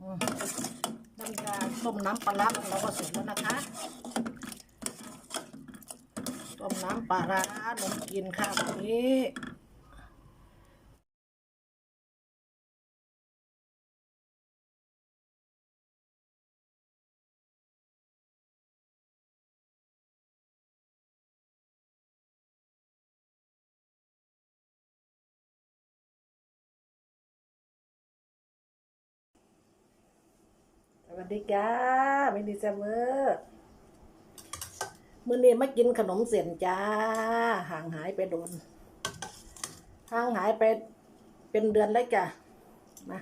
น้ำยาต้มน้ำปลาร้าเราก็เสร็จแล้วนะคะ ต้มน้ำปลาร้านมกินค่ะวันนี้ วัสดีจ้าไม่ดีเสมอมื้อนี้มากินขนมเสียนจ้า ห่างหายไปโดน ห่างหายไปเป็นเดือนแล้วจ้ะมา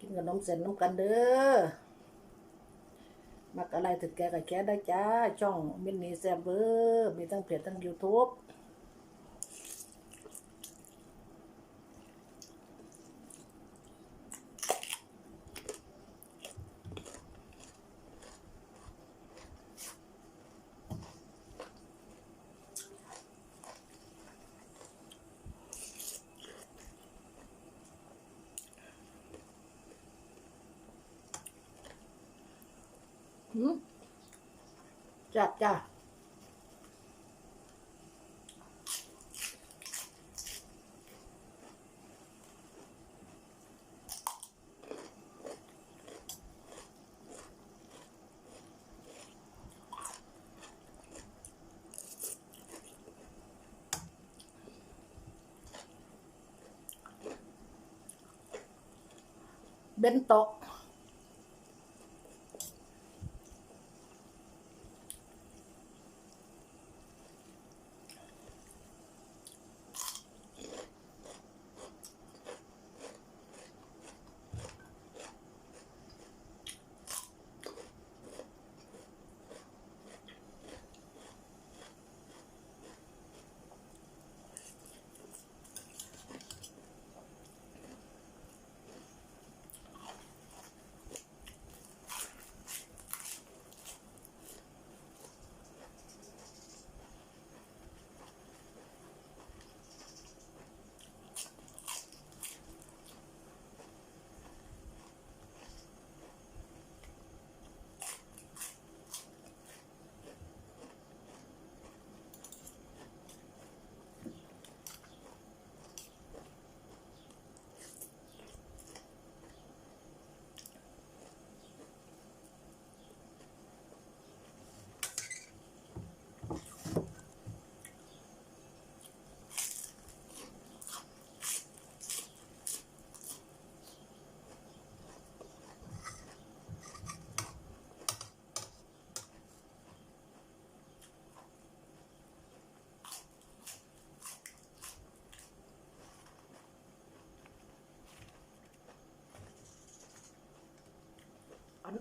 กินขนมเสียนน้ำกันเด้อมักอะไรถึงแกกับแกได้จ้า ช่องมินนี่แซมเบอร์มีทั้งเพจทั้ง YouTube จับจ้าเบนโตะ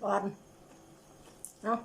อ่อนๆเนาะ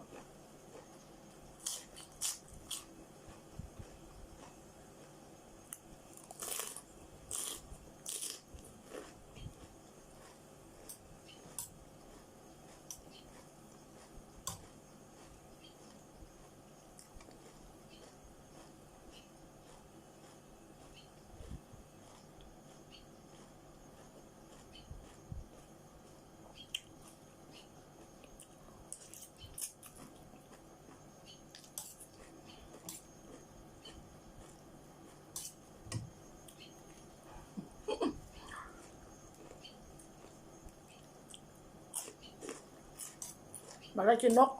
มาแล้กินนก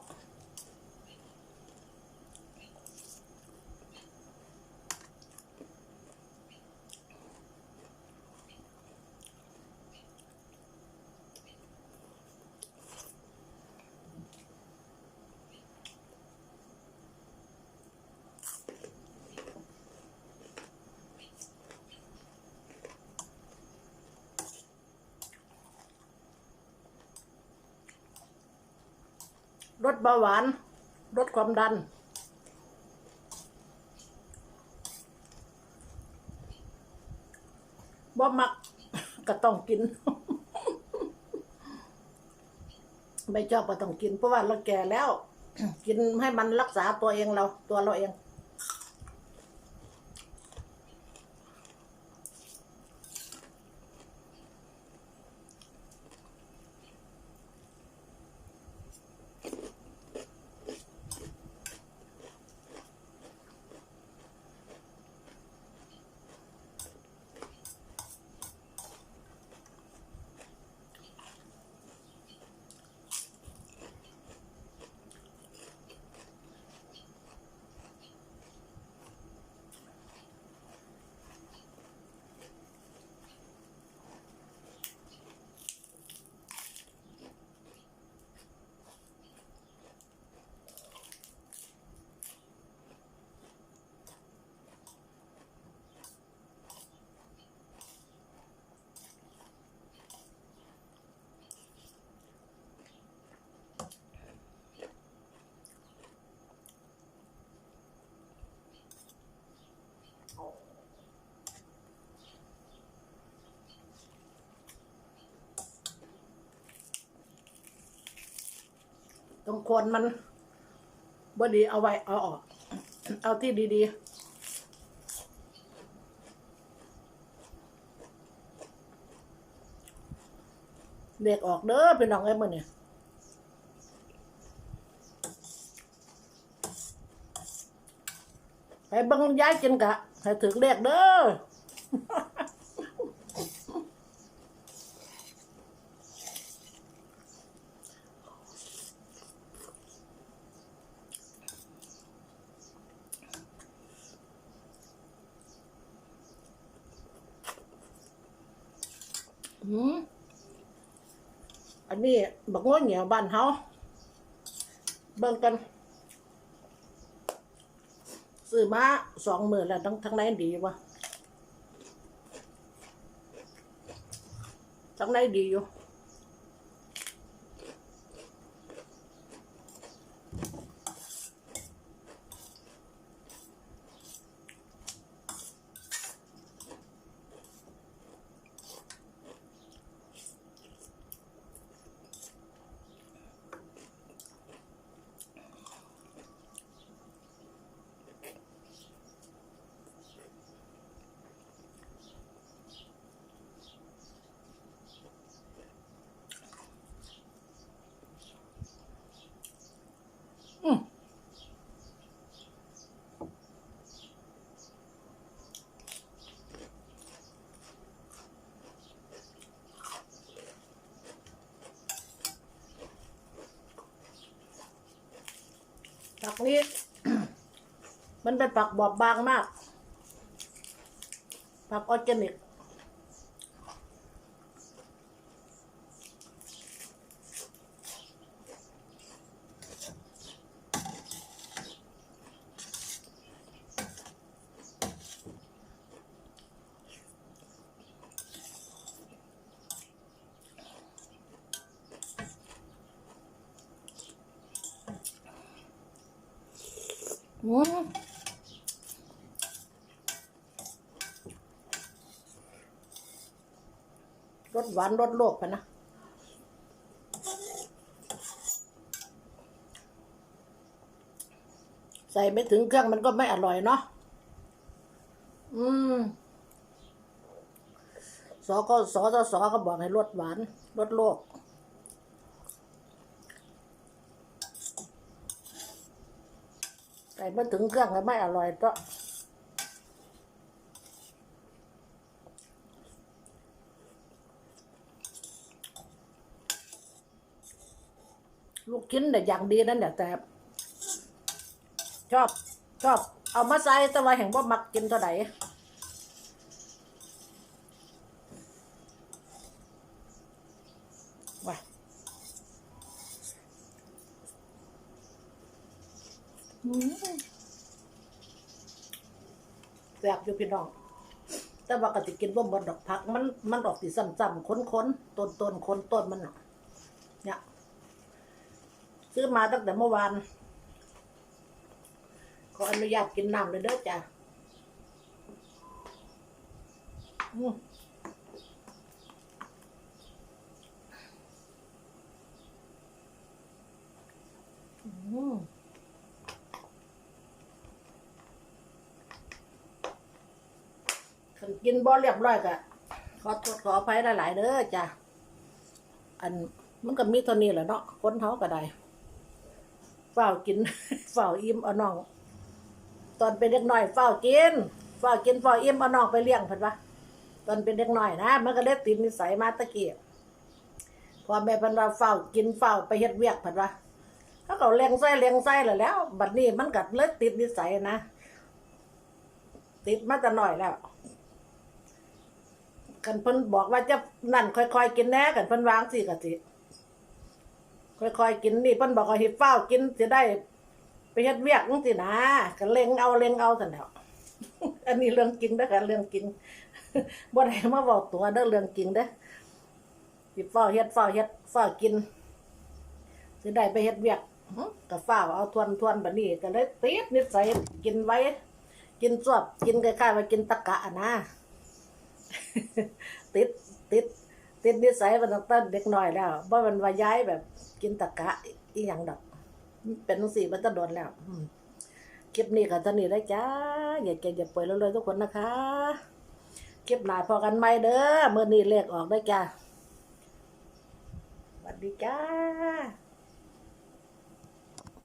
ลดเบาหวานลดความดัน บ่มักก็ต้องกิน ไม่ชอบก็ต้องกิน เพราะว่าเราแก่แล้ว กินให้มันรักษาตัวเองเรา ตัวเราเอง ตรงโคนมันบ่ดีเอาไว้เอาออก เอาที่ดีๆเด็กออกเด้อพี่น้องไอ้มือเนี่ยไปบังย้ายกินกะให้ถึงเด็กเด้อ อืมอันนี้บักง้อเหนียวบ้านเฮาเบิ่งกัน ซื้อมาสองหมื่นแล้วทั้งทั้งไหนดีวะทั้งไหนดีอยู่ ผักนี้ มันเป็นผักบอบบางมาก ผักออร์แกนิก รสหวานรสโลกพะนะใส่ไม่ถึงเครื่องมันก็ไม่อร่อยเนาะ อืม สอก็สอสสอเขาบอกให้รสหวานรสโลก ใส่ไม่ถึงเครื่องก็ไม่อร่อยก็ลูกชิ้นแต่ยอย่างดีนั่นแหละแต่ ชอบชอบ เอามาใส่แต่ว่าแห่งว่ามักกินเท่าไหร่ว่ะอืม แซ่บอยู่พี่น้อง แต่ว่าก็สิกินบ่หมดดอกผัก มันมันออกสิซ้ำๆค้นๆต้นต้นๆค้นต้นมันเนี่ยซื้อมาตั้งแต่เมื่อวานขออนุญาตกินน้ำเลยเด้อจ้ะอืมอืม คันกินบ่เรียบร้อยก็ขอโทษขออภัยหลายๆเด้อจ้ะอันมันก็มีเท่านี้แหละเนาะคนเฮาก็ได้เฝ้ากินเฝ้าอิ่มเอาน้อง ตอนเป็นเด็กน้อยเฝ้ากินเฝ้ากินเฝ้าอิ่มเอาน้องไปเลี้ยงเพิ่นว่าตอนเป็นเด็กน้อยนะมันก็เลยติดนิสัยมาตะกี้พ่อแม่เพิ่นว่าเฝ้ากินเฝ้าไปเฮ็ดเวียกเพิ่นว่าเขาก็เลี้ยงไส้เลี้ยงไส้แล้วแล้ว บัดนี้มันก็เลยติดนิสัยนะติดมาแต่น้อยแล้ว กันเพิ่นบอกว่าจะนั่นค่อยๆกินแน่กันเพิ่นวางสิกะสิค่อยๆกินนี่เพิ่นบอกว่าเฮ็ดเฝ้ากินสิได้ไปเฮ็ดเวียกจังซี่นะก็เล็งเอาเล็งเอาซั่นแหล้ว อันนี้เรื่องจริงเด้อค่ะเรื่องจริงบ่ได้มาบอกตัวเด้อเรื่องจริงเด้อสิเฝ้าเฮ็ดเฝ้าเฮ็ดเฝ้ากินสิได้ไปเฮ็ดเวียกหึก็เฝ้าเอาทวนทวนๆบัดนี้ก็เลยติดนิสัยกินไว้ กินสวบกินคล้ายๆว่ากินตะกะอะนะ ติดติดติดนิสัยมันตั้งแต่เด็กน้อยแล้วบ่แมันว่าย้ายแบบ กินตะกะอีหยังดอก เป็นจังสี่มันจะโดนแล้วคลิปนี้ก็เท่านี้ได้จ้า อย่าเก่งอย่าป่วยเลยทุกคนนะคะคลิปหน้าพอกันไหมเด้อเมื่อนี้เลขออกได้จ้าสวัสดีจ้า